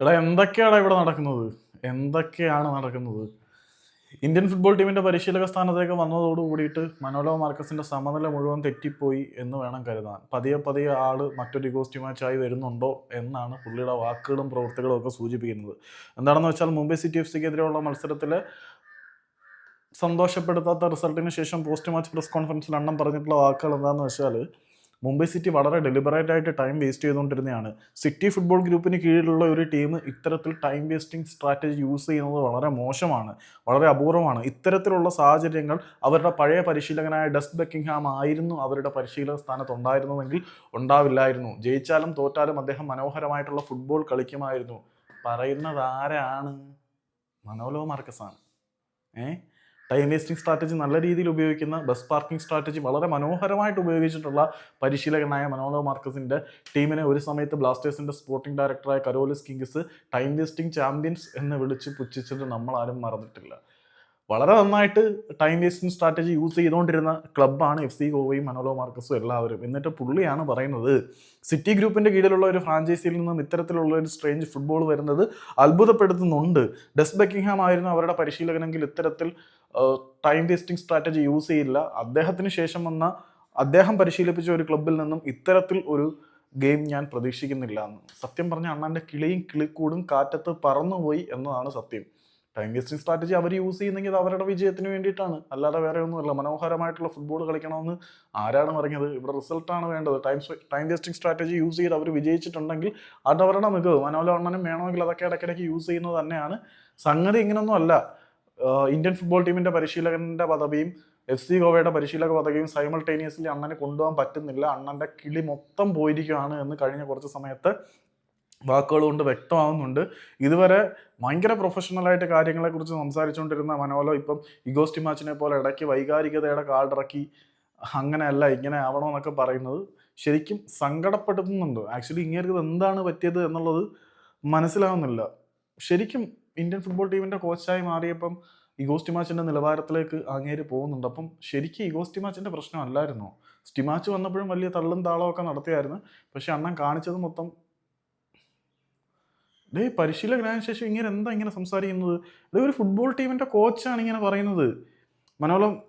എടാ എന്തൊക്കെയാണ് ഇവിടെ നടക്കുന്നത്? എന്തൊക്കെയാണ് നടക്കുന്നത്? ഇന്ത്യൻ ഫുട്ബോൾ ടീമിന്റെ പരിശീലക സ്ഥാനത്തേക്ക് വന്നതോട് കൂടിയിട്ട് മനോലോ മാർക്കസിന്റെ സമനില മുഴുവൻ തെറ്റിപ്പോയി എന്ന് വേണം കരുതാൻ. പതിയെ പതിയെ ആൾ മറ്റൊരു ഇഗോസ്റ്റി മാച്ചായി വരുന്നുണ്ടോ എന്നാണ് പുള്ളിയുടെ വാക്കുകളും പ്രവൃത്തികളും ഒക്കെ സൂചിപ്പിക്കുന്നത്. എന്താണെന്ന് വെച്ചാൽ മുംബൈ സിറ്റി എഫ് സിക്കെതിരെയുള്ള മത്സരത്തിൽ സന്തോഷപ്പെടുത്താത്ത റിസൾട്ടിന് ശേഷം പോസ്റ്റ് മാച്ച് പ്രസ് കോൺഫറൻസിൽ അണ്ണം പറഞ്ഞിട്ടുള്ള വാക്കുകൾ എന്താണെന്ന് വെച്ചാൽ മുംബൈ സിറ്റി വളരെ ഡെലിബറേറ്റ് ആയിട്ട് ടൈം വേസ്റ്റ് ചെയ്തുകൊണ്ടിരുന്നതാണ് സിറ്റി ഫുട്ബോൾ ഗ്രൂപ്പിന് കീഴിലുള്ള ഒരു ടീം ഇത്തരത്തിൽ ടൈം വേസ്റ്റിംഗ് സ്ട്രാറ്റജി യൂസ് ചെയ്യുന്നത് വളരെ മോശമാണ് വളരെ അപൂർവമാണ്. ഇത്തരത്തിലുള്ള സാഹചര്യങ്ങൾ അവരുടെ പഴയ പരിശീലകനായ ഡസ്റ്റ് ബെക്കിംഗ്ഹാം ആയിരുന്നു അവരുടെ പരിശീലക സ്ഥാനത്ത് ഉണ്ടായിരുന്നതെങ്കിൽ ഉണ്ടാവില്ലായിരുന്നു. ജയിച്ചാലും തോറ്റാലും അദ്ദേഹം മനോഹരമായിട്ടുള്ള ഫുട്ബോൾ കളിക്കുമായിരുന്നു. പറയുന്നത് ആരാണ്? മനോലോ മാർക്കസാണ്. ഏ? ടൈം വേസ്റ്റിംഗ് സ്ട്രാറ്റജി നല്ല രീതിയിൽ ഉപയോഗിക്കുന്ന ബസ് പാർക്കിംഗ് സ്ട്രാറ്റജി വളരെ മനോഹരമായിട്ട് ഉപയോഗിച്ചിട്ടുള്ള പരിശീലകനായ മനോലോ മാർക്കസിന്റെ ടീമിനെ ഒരു സമയത്ത് ബ്ലാസ്റ്റേഴ്സിന്റെ സ്പോർട്ടിംഗ് ഡയറക്ടറായ Karolis Skinkys time wasting champions എന്ന് വിളിച്ച് പുച്ഛിച്ചത് നമ്മൾ ആരും മറന്നിട്ടില്ല. വളരെ നന്നായിട്ട് ടൈം വേസ്റ്റിംഗ് സ്ട്രാറ്റജി യൂസ് ചെയ്തുകൊണ്ടിരുന്ന ക്ലബ്ബാണ് എഫ് സി ഗോവയും മനോലോ മാർക്കസും എല്ലാവരും. എന്നിട്ട് പുള്ളിയാണ് പറയുന്നത് സിറ്റി ഗ്രൂപ്പിന്റെ കീഴിലുള്ള ഒരു ഫ്രാഞ്ചൈസിയിൽ നിന്നും ഇത്തരത്തിലുള്ള ഒരു സ്ട്രേഞ്ച് ഫുട്ബോൾ വരുന്നത് അത്ഭുതപ്പെടുത്തുന്നുണ്ട്. ഡെസ് ബെക്കിംഗ്ഹാം ആയിരുന്നു അവരുടെ പരിശീലകനെങ്കിൽ ഇത്തരത്തിൽ ടൈം വേസ്റ്റിംഗ് സ്ട്രാറ്റജി യൂസ് ചെയ്യില്ല അദ്ദേഹത്തിന് ശേഷം വന്ന അദ്ദേഹം പരിശീലിപ്പിച്ച ഒരു ക്ലബിൽ നിന്നും ഇത്തരത്തിൽ ഒരു ഗെയിം ഞാൻ പ്രതീക്ഷിക്കുന്നില്ല എന്ന്. സത്യം പറഞ്ഞ അണ്ണാന്റെ കിളിയും കിളിക്കൂടും കാറ്റത്ത് പറന്നുപോയി എന്നതാണ് സത്യം. ടൈം വേസ്റ്റിംഗ് സ്ട്രാറ്റജി അവർ യൂസ് ചെയ്യുന്നെങ്കിൽ അവരുടെ വിജയത്തിന് വേണ്ടിയിട്ടാണ്. അല്ലാതെ വേറെ ഒന്നുമല്ല. മനോഹരമായിട്ടുള്ള ഫുട്ബോൾ കളിക്കണമെന്ന് ആരാണ് പറഞ്ഞത്? ഇവിടെ റിസൾട്ടാണ് വേണ്ടത്. Time time wasting strategy use ചെയ്ത് അവർ വിജയിച്ചിട്ടുണ്ടെങ്കിൽ അത് അവരുടെ മികവ്. മനോഹര വേണമെങ്കിൽ അതൊക്കെ ഇടയ്ക്കിടയ്ക്ക് യൂസ് ചെയ്യുന്നത് തന്നെയാണ്. സംഗതി ഇങ്ങനൊന്നും അല്ല. ഇന്ത്യൻ ഫുട്ബോൾ ടീമിന്റെ പരിശീലകന്റെ പദവിയും എഫ് സി ഗോവയുടെ പരിശീലക പദവിയും സൈമൾട്ടേനിയസ്ലി അണ്ണനെ കൊണ്ടുപോകാൻ പറ്റുന്നില്ല. അണ്ണന്റെ കിളി മൊത്തം പോയിരിക്കുകയാണ് എന്ന് കഴിഞ്ഞ കുറച്ച് സമയത്ത് വാക്കുകൾ കൊണ്ട് വ്യക്തമാവുന്നുണ്ട്. ഇതുവരെ ഭയങ്കര പ്രൊഫഷണലായിട്ട് കാര്യങ്ങളെക്കുറിച്ച് സംസാരിച്ചുകൊണ്ടിരുന്ന മനോലോ ഇപ്പം ഇഗോസ്റ്റി മാച്ചിനെ പോലെ ഇടയ്ക്ക് വൈകാരികതയുടെ കാർഡിറക്കി അങ്ങനെയല്ല ഇങ്ങനെ ആവണമെന്നൊക്കെ പറയുന്നത് ശരിക്കും സങ്കടപ്പെടുത്തുന്നുണ്ട്. ആക്ച്വലി ഇങ്ങനെ എന്താണ് പറ്റിയത് എന്നുള്ളത് മനസ്സിലാവുന്നില്ല. ശരിക്കും ഇന്ത്യൻ ഫുട്ബോൾ ടീമിന്റെ കോച്ചായി മാറിയപ്പം ഇഗോസ്റ്റി മാച്ചിന്റെ നിലവാരത്തിലേക്ക് അങ്ങേര് പോകുന്നുണ്ട്. അപ്പം ശരിക്കും ഇഗോസ്റ്റി മാച്ചിന്റെ പ്രശ്നമല്ലായിരുന്നു സ്റ്റിമാച്ച് വന്നപ്പോഴും വലിയ തള്ളും താളവും ഒക്കെ നടത്തിയായിരുന്നു. പക്ഷെ അണ്ണൻ കാണിച്ചത് മൊത്തം ഡേ പരിശീലകനായ ശേഷം ഇങ്ങനെ എന്താ ഇങ്ങനെ സംസാരിക്കുന്നത്? ഡേ ഒരു ഫുട്ബോൾ ടീമിന്റെ കോച്ചാണ് ഇങ്ങനെ പറയുന്നത്. മനോളം